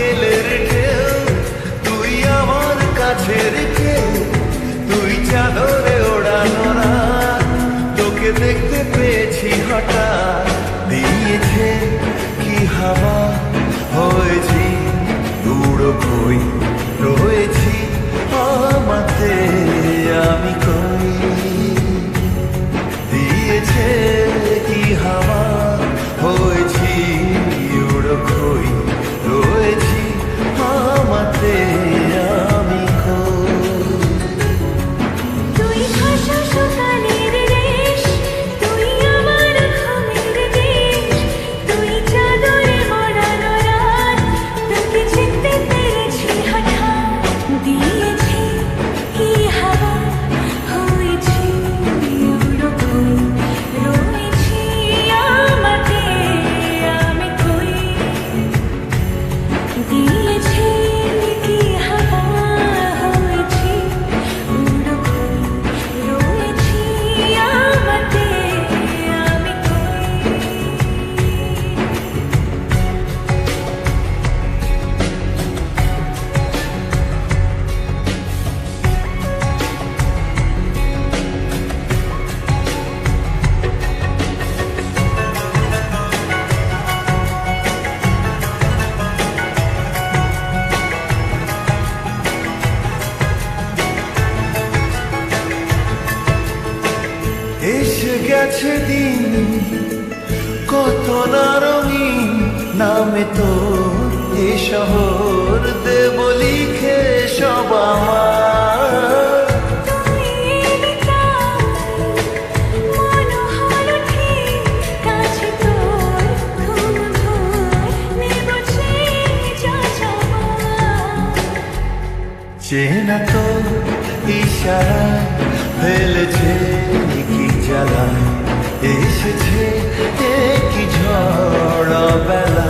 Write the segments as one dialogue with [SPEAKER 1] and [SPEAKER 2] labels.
[SPEAKER 1] বিকেলের ঢেউ, তুই আমার কাছে রেখে তুই চাদরে ওড়ানো রাত, তোকে দেখতে পেয়েছি হঠাৎ। দিয়েছে কি হাওয়া? হয়েছি দূর কই মিশে গেছে দিন, কত না রঙিন নামে তো এ শহর দেব লিখে সব আমার। চেনা তো ইশারা ফেলেছে কি জ্বালা এসেছে কি ঝড় বেলা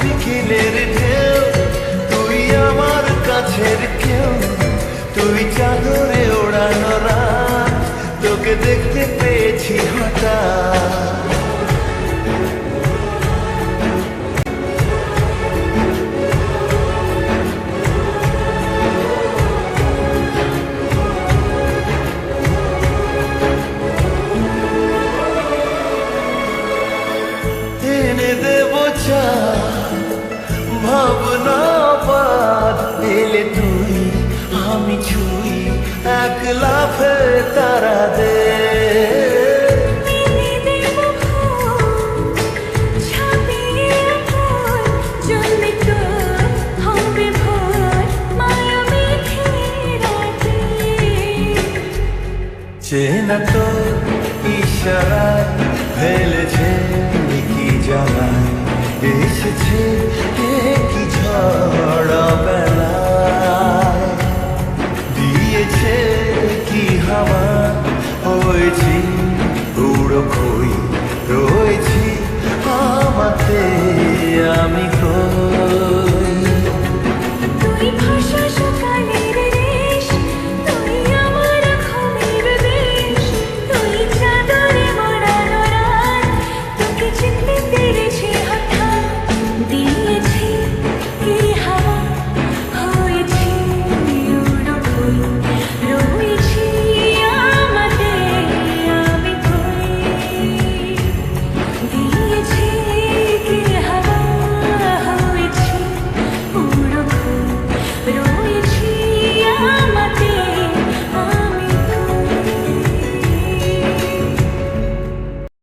[SPEAKER 1] বিকেলের ঢেউ তুই আমার কাছের কেউ তুই চাদরে ওড়ানো পেয়েছি হঠাৎ। এনে ভাবনা তুই আমি ছুই এক লাফে তারা দে। চেনা তো ইশারায় ফেলেছে কি জ্বালায় এসেছে কি ঝড়